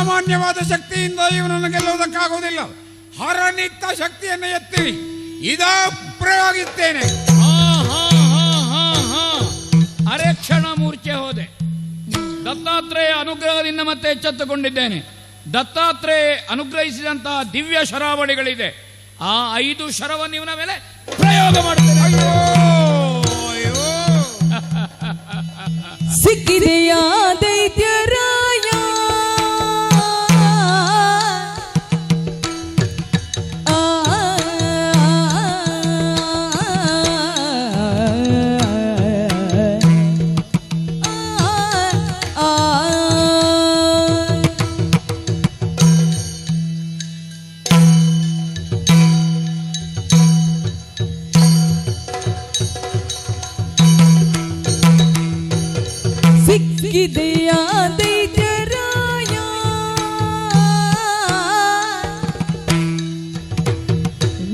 ಸಾಮಾನ್ಯವಾದ ಶಕ್ತಿಯಿಂದ ಇವನನ್ನು ಗೆಲ್ಲುವುದಕ್ಕಾಗುವುದಿಲ್ಲ. ಹರನಿತ್ತ ಶಕ್ತಿಯನ್ನು ಎತ್ತಿ ಇದ ಪ್ರಯೋಗಿಸ್ತೇನೆ. ಹಾ, ಹಾ, ಹಾ, ಹಾ, ಹಾ. ಅರೆ ಕ್ಷಣ ಮೂರ್ಛೆ ಹೋದೆ. ದತ್ತಾತ್ರೇಯ ಅನುಗ್ರಹದಿಂದ ಮತ್ತೆ ಎಚ್ಚೆತ್ತುಕೊಂಡಿದ್ದೇನೆ. ದತ್ತಾತ್ರೇಯ ಅನುಗ್ರಹಿಸಿದಂತಹ ದಿವ್ಯ ಶರಾವಳಿಗಳಿದೆ. ಆ ಐದು ಶರವನ್ನು ಇವನ ಮೇಲೆ ಪ್ರಯೋಗ ಮಾಡುತ್ತೇನೆ. ಸಿಕ್ಕಿದೆಯ ದೈತ್ಯರಾಯ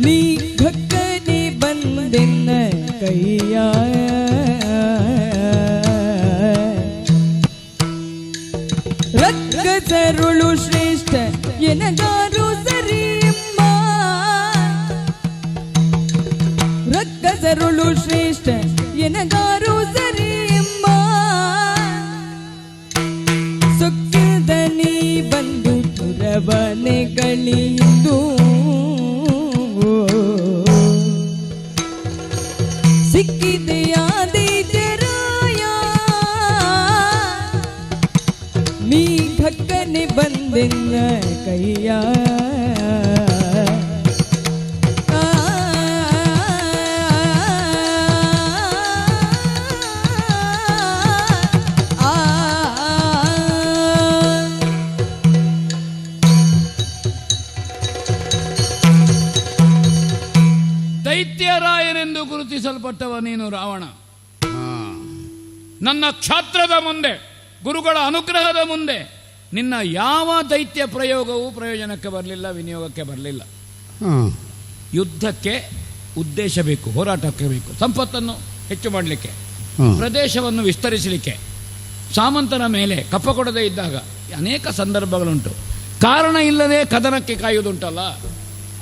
ನೀ ಘಕ್ಕನೆ ಬಂದೆನ್ನ ಕೈಯ ರಕ್ಕಸರುಳು ಶ್ರೇಷ್ಠ ಎನಗಾರು ಸರಿಯಮ್ಮ ರಕ್ಕಸರುಳು ಶ್ರೇಷ್ಠ ಎನಗಾರು ನೀ ಘಕ್ಕನೆ ಬಂದೆನ್ನ ಕೈಯ. ದೈತ್ಯರಾಯನೆಂದು ಗುರುತಿಸಲ್ಪಟ್ಟವ ನೀನು ರಾವಣ ನನ್ನ ಕ್ಷಾತ್ರದ ಮುಂದೆ ಗುರುಗಳ ಅನುಗ್ರಹದ ಮುಂದೆ ನಿನ್ನ ಯಾವ ದೈತ್ಯ ಪ್ರಯೋಗವೂ ಪ್ರಯೋಜನಕ್ಕೆ ಬರಲಿಲ್ಲ ವಿನಿಯೋಗಕ್ಕೆ ಬರಲಿಲ್ಲ. ಯುದ್ಧಕ್ಕೆ ಉದ್ದೇಶ ಬೇಕು ಹೋರಾಟಕ್ಕೆ ಬೇಕು ಸಂಪತ್ತನ್ನು ಹೆಚ್ಚು ಮಾಡಲಿಕ್ಕೆ ಪ್ರದೇಶವನ್ನು ವಿಸ್ತರಿಸಲಿಕ್ಕೆ ಸಾಮಂತನ ಮೇಲೆ ಕಪ್ಪ ಕೊಡದೇ ಇದ್ದಾಗ ಅನೇಕ ಸಂದರ್ಭಗಳುಂಟು. ಕಾರಣ ಇಲ್ಲದೆ ಕದನಕ್ಕೆ ಕಾಯುವುದುಂಟಲ್ಲ?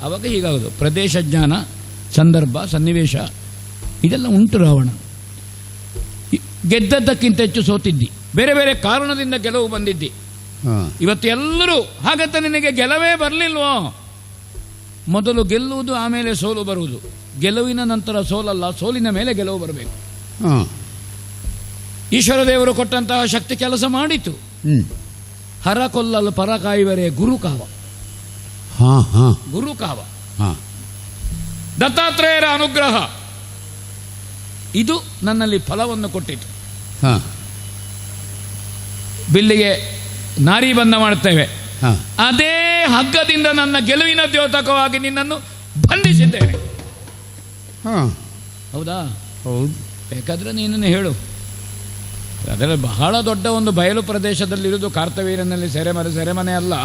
ಅವಾಗ ಹೀಗಾಗೋದು ಪ್ರದೇಶ ಜ್ಞಾನ ಸಂದರ್ಭ ಸನ್ನಿವೇಶ ಇದೆಲ್ಲ ಉಂಟು ರಾವಣ. ಗೆದ್ದದ್ದಕ್ಕಿಂತ ಹೆಚ್ಚು ಸೋತಿದ್ದಿ. ಬೇರೆ ಬೇರೆ ಕಾರಣದಿಂದ ಗೆಲುವು ಬಂದಿದ್ದಿ. ಇವತ್ತು ಎಲ್ಲರೂ ಹಾಗಂತ ನಿನಗೆ ಗೆಲವೇ ಬರಲಿಲ್ವೋ? ಮೊದಲು ಗೆಲ್ಲುವುದು ಆಮೇಲೆ ಸೋಲು ಬರುವುದು. ಗೆಲುವಿನ ನಂತರ ಸೋಲಲ್ಲ ಸೋಲಿನ ಮೇಲೆ ಗೆಲುವು ಬರಬೇಕು. ಹಾಂ. ಈಶ್ವರ ದೇವರು ಕೊಟ್ಟಂತಹ ಶಕ್ತಿ ಕೆಲಸ ಮಾಡಿತು. ಹರ ಕೊಲ್ಲಲು ಪರ ಕಾಯುವರೆ ಗುರುಕಾವ ಹಾಂ ಹಾಂ. ಗುರುಕಾವ ಹಾಂ. ದತ್ತಾತ್ರೇಯರ ಅನುಗ್ರಹ. ಇದು ನನ್ನಲ್ಲಿ ಫಲವನ್ನು ಕೊಟ್ಟಿತು. ಹಾಂ. ಬಿಲ್ಲಿಗೆ ನಾರಿ ಬಂಧ ಮಾಡುತ್ತೇವೆ. ಅದೇ ಹಗ್ಗದಿಂದ ನನ್ನ ಗೆಲುವಿನ ದ್ಯೋತಕವಾಗಿ ನಿನ್ನನ್ನು ಬಂಧಿಸಿದ್ದೇನೆ ಹೌದಾ? ಹೌದು. ಬೇಕಾದ್ರೆ ನೀನನ್ನು ಹೇಳು. ಅದರಲ್ಲಿ ಬಹಳ ದೊಡ್ಡ ಒಂದು ಬಯಲು ಪ್ರದೇಶದಲ್ಲಿರುವುದು ಕಾರ್ತವೀರನಲ್ಲಿ ಸೆರೆಮನೆ ಸೆರೆಮನೆ ಅಲ್ಲ.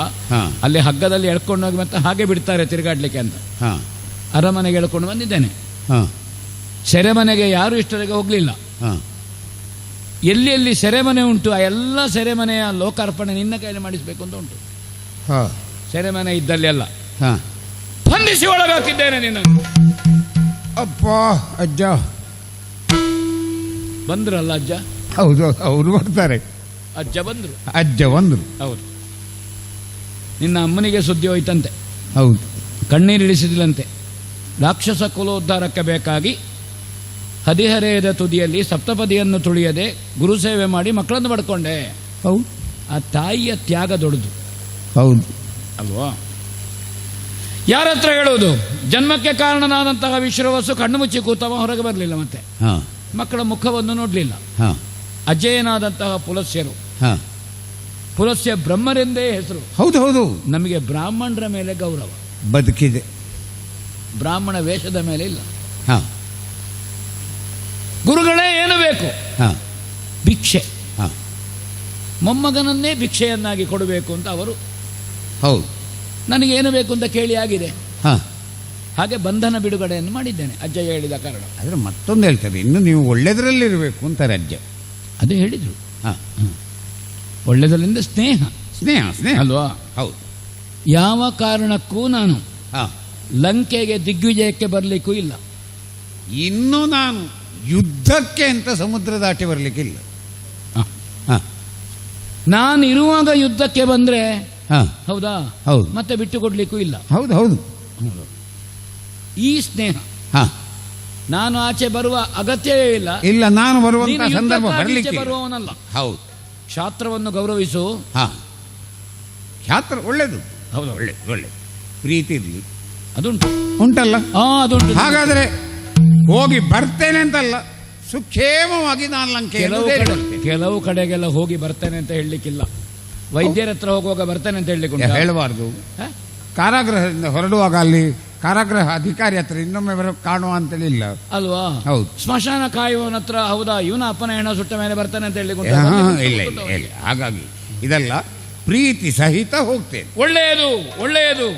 ಅಲ್ಲಿ ಹಗ್ಗದಲ್ಲಿ ಎಳ್ಕೊಂಡು ಹೋಗಿ ಮತ್ತೆ ಹಾಗೆ ಬಿಡ್ತಾರೆ ತಿರುಗಾಡ್ಲಿಕ್ಕೆ ಅಂತ. ಹಾಂ. ಅರಮನೆಗೆ ಎಳ್ಕೊಂಡು ಬಂದಿದ್ದೇನೆ. ಹಾಂ. ಸೆರೆಮನೆಗೆ ಯಾರು ಇಷ್ಟರಿಗೆ ಹೋಗಲಿಲ್ಲ. ಹಾಂ. ಎಲ್ಲಿ ಎಲ್ಲಿ ಸೆರೆಮನೆ ಉಂಟು ಆ ಎಲ್ಲ ಸೆರೆಮನೆಯ ಲೋಕಾರ್ಪಣೆ ನಿನ್ನ ಕೈಯಲ್ಲಿ ಮಾಡಿಸಬೇಕು ಅಂತ ಉಂಟು. ಹಾಂ. ಸೆರೆಮನೆ ಇದ್ದಲ್ಲಿ ಅಲ್ಲ. ಹಾಂ. ಬಂಧಿಸಿ ಒಳಗಾಕಿದ್ದೇನೆ ನಿನ್ನ ಅಪ್ಪ ಅಜ್ಜ. ಬಂದ್ರಲ್ಲ ಅಜ್ಜ? ಹೌದು ಅವರು ಬರ್ತಾರೆ. ಅಜ್ಜ ಬಂದರು? ಅಜ್ಜ ಬಂದರು. ಹೌದು. ನಿನ್ನ ಅಮ್ಮನಿಗೆ ಸುದ್ದಿ ಹೋಯ್ತಂತೆ. ಹೌದು. ಕಣ್ಣೀರಿಳಿಸಿದಿಲ್ಲಂತೆ ರಾಕ್ಷಸ ಕುಲೋದ್ಧಾರಕ್ಕೆ ಬೇಕಾಗಿ ಹದಿಹರೆಯದ ತುದಿಯಲ್ಲಿ ಸಪ್ತಪದಿಯನ್ನು ತುಳಿಯದೆ ಗುರುಸೇವೆ ಮಾಡಿ ಮಕ್ಕಳನ್ನು ಪಡ್ಕೊಂಡೆ. ಹೌದು. ಆ ತಾಯಿಯ ತ್ಯಾಗ ದೊಡ್ಡದು. ಹೌದು. ಅಲ್ವಾ? ಯಾರ ಹತ್ರ ಹೇಳುವುದು? ಜನ್ಮಕ್ಕೆ ಕಾರಣನಾದಂತಹ ವಿಶ್ವವಸ್ಸು ಕಣ್ಣು ಮುಚ್ಚಿ ಕೂತವ ಹೊರಗೆ ಬರಲಿಲ್ಲ ಮತ್ತೆ. ಹಾಂ. ಮಕ್ಕಳ ಮುಖವನ್ನು ನೋಡಲಿಲ್ಲ. ಅಜಯನಾದಂತಹ ಪುಲಸ್ಯರು. ಹಾಂ. ಪುಲಸ್ಯ ಬ್ರಹ್ಮರೆಂದೇ ಹೆಸರು. ಹೌದು ಹೌದು. ನಮಗೆ ಬ್ರಾಹ್ಮಣರ ಮೇಲೆ ಗೌರವ. ಬದುಕಿದೆ. ಬ್ರಾಹ್ಮಣ ವೇಷದ ಮೇಲೆ ಇಲ್ಲ. ಹಾಂ. ಗುರುಗಳೇ ಏನು ಬೇಕು? ಹಾಂ. ಭಿಕ್ಷೆ. ಹಾಂ. ಮೊಮ್ಮಗನನ್ನೇ ಭಿಕ್ಷೆಯನ್ನಾಗಿ ಕೊಡಬೇಕು ಅಂತ ಅವರು. ಹೌದು. ನನಗೇನು ಬೇಕು ಅಂತ ಕೇಳಿ ಆಗಿದೆ. ಹಾಂ. ಹಾಗೆ ಬಂಧನ ಬಿಡುಗಡೆಯನ್ನು ಮಾಡಿದ್ದೇನೆ ಅಜ್ಜ ಹೇಳಿದ ಕಾರಣ. ಆದರೆ ಮತ್ತೊಂದು ಹೇಳ್ತಾರೆ ಇನ್ನು ನೀವು ಒಳ್ಳೆಯದರಲ್ಲಿರಬೇಕು ಅಂತಾರೆ ಅಜ್ಜ ಅದು ಹೇಳಿದರು. ಹಾಂ. ಒಳ್ಳೆಯದರಿಂದ ಸ್ನೇಹ. ಸ್ನೇಹ ಸ್ನೇಹ. ಅಲ್ವಾ? ಹೌದು. ಯಾವ ಕಾರಣಕ್ಕೂ ನಾನು ಹಾಂ. ಲಂಕೆಗೆ ದಿಗ್ವಿಜಯಕ್ಕೆ ಬರಲಿಕ್ಕೂ ಇಲ್ಲ. ಇನ್ನು ನಾನು ಯುದ್ಧಕ್ಕೆ ಅಂತ ಸಮುದ್ರ ದಾಟಿ ಬರಲಿಕ್ಕಿಲ್ಲ ಹ. ಹಾ. ನಾನು ಇರುವಾಗ ಯುದ್ಧಕ್ಕೆ ಬಂದ್ರೆ ಹಾ. ಹೌದಾ? ಹೌದು. ಮತ್ತೆ ಬಿಟ್ಟು ಕೊಡ್ಲಿಕ್ಕೂ ಇಲ್ಲ. ಹೌದು ಹೌದು. ಈ ಸ್ನೇಹ ಹಾ. ನಾನು ಆಚೆ ಬರುವ ಅಗತ್ಯವೇ ಇಲ್ಲ. ಇಲ್ಲ ನಾನು ಸಂದರ್ಭ ಬರಲಿಕ್ಕೆ ಬರುವವನಲ್ಲ. ಹೌದು. ಶಾಸ್ತ್ರವನ್ನು ಗೌರವಿಸು. ಹಾ. ಖ್ಯಾತ್ರ ಒಳ್ಳೇದು. ಹೌದು. ಒಳ್ಳೆ ಒಳ್ಳೆ. ಪ್ರೀತಿ ಇರಲಿ. ಅದುಂಟು. ಉಂಟಲ್ಲ? ಹಾ ಅದುಂಟು. ಹಾಗಾದ್ರೆ ಹೋಗಿ ಬರ್ತೇನೆ ಅಂತಲ್ಲ. ಸುಕ್ಷೇಮವಾಗಿ ನಾನು ಲಂಕೆ ಕೆಲವು ಕಡೆ. ಕೆಲವು ಕಡೆಗೆಲ್ಲ ಹೋಗಿ ಬರ್ತೇನೆ ಅಂತ ಹೇಳಲಿಕ್ಕಿಲ್ಲ. ವೈದ್ಯರ ಹತ್ರ ಹೋಗುವಾಗ ಬರ್ತೇನೆ ಅಂತ ಹೇಳಲಿಕ್ಕೆ? ಹೇಳಬಾರ್ದು. ಕಾರಾಗೃಹದಿಂದ ಹೊರಡುವಾಗ ಅಲ್ಲಿ ಕಾರಾಗೃಹ ಅಧಿಕಾರಿ ಹತ್ರ ಇನ್ನೊಮ್ಮೆ ಬರ ಕಾಣುವ ಅಂತೇಳಿ ಇಲ್ಲ. ಅಲ್ವಾ? ಹೌದು. ಸ್ಮಶಾನ ಕಾಯುವವನ ಹತ್ರ ಹೌದಾ ಇವನ ಅಪ್ಪನ ಹೆಣ ಸುಟ್ಟ ಮೇಲೆ ಬರ್ತಾನೆ ಅಂತ ಹೇಳಿ ಇಲ್ಲ ಇಲ್ಲ ಹಾಗಾಗಿ ಇದೆಲ್ಲ ಪ್ರೀತಿ ಸಹಿತ ಹೋಗ್ತೇನೆ. ಒಳ್ಳೆಯದು ಒಳ್ಳೆಯದು.